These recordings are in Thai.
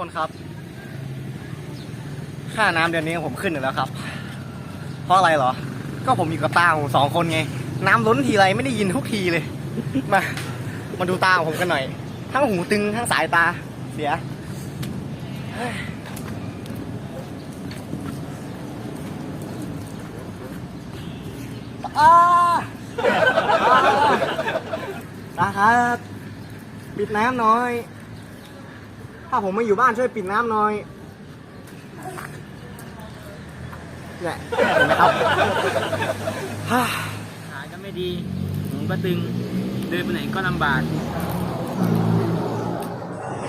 คนครับ ค่าน้ำเดือนนี้ผมขึ้นอยู่แล้วครับ เพราะอะไรเหรอ ก็ผมอยู่กับตาของผมสองคนไง น้ำล้นทีไรไม่ได้ยินทุกทีเลย มา มาดูตาของผมกันหน่อย ทั้งหูตึงทั้งสายตา เสียอาตาครับ ปิดน้ำหน่อย ถ้าผมไม่อยู่บ้านช่วยปิดน้ำหน่อยเนี่ยเห็นไหมครับฮ่าขาก็ไม่ดี หูก็ตึง เดินไปไหนก็ลำบาก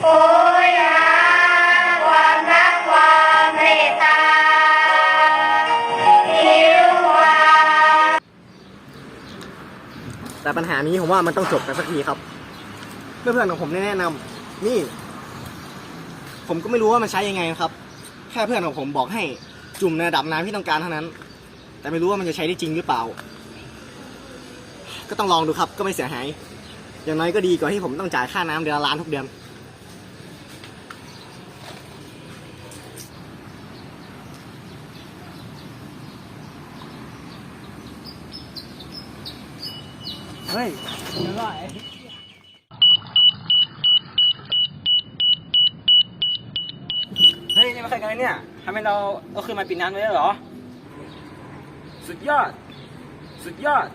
โอ้ยหาความรักความเมตตาหิวความแต่ปัญหานี้ผมว่ามันต้องจบกันสักทีครับ เพื่อนๆของผมได้แนะนำนี่ ผมก็ไม่รู้ว่ามันใช้ยังไงนะครับ แค่เพื่อนของผมบอกให้จุ่มในระดับน้ำที่ต้องการเท่านั้น แต่ไม่รู้ว่ามันจะใช้ได้จริงหรือเปล่า ก็ต้องลองดูครับ ก็ไม่เสียหาย อย่างน้อยก็ดีกว่าที่ผมต้องจ่ายค่าน้ำเดือนละล้านทุกเดือน เฮ้ยเฮ้ยนี่ มาใครกันเนี่ยทำไมเราเอาขึ้นมาปิดน้ำไว้แล้วเหรอ สุดยอด สุดยอด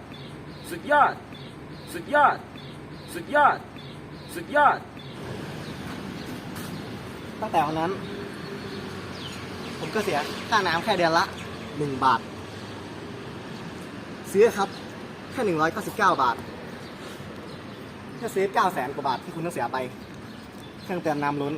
สุดยอด สุดยอด สุดยอด สุดยอด ตั้งแต่วันนั้น ผมก็เสียค่าน้ำแค่เดือนละหนึ่งบาท ซื้อครับ แค่หนึ่งร้อยเก้าสิบเก้าบาทแค่เซฟเก้าแสนกว่าบาทที่คุณต้องเสียไป เครื่องเติมน้ำล้น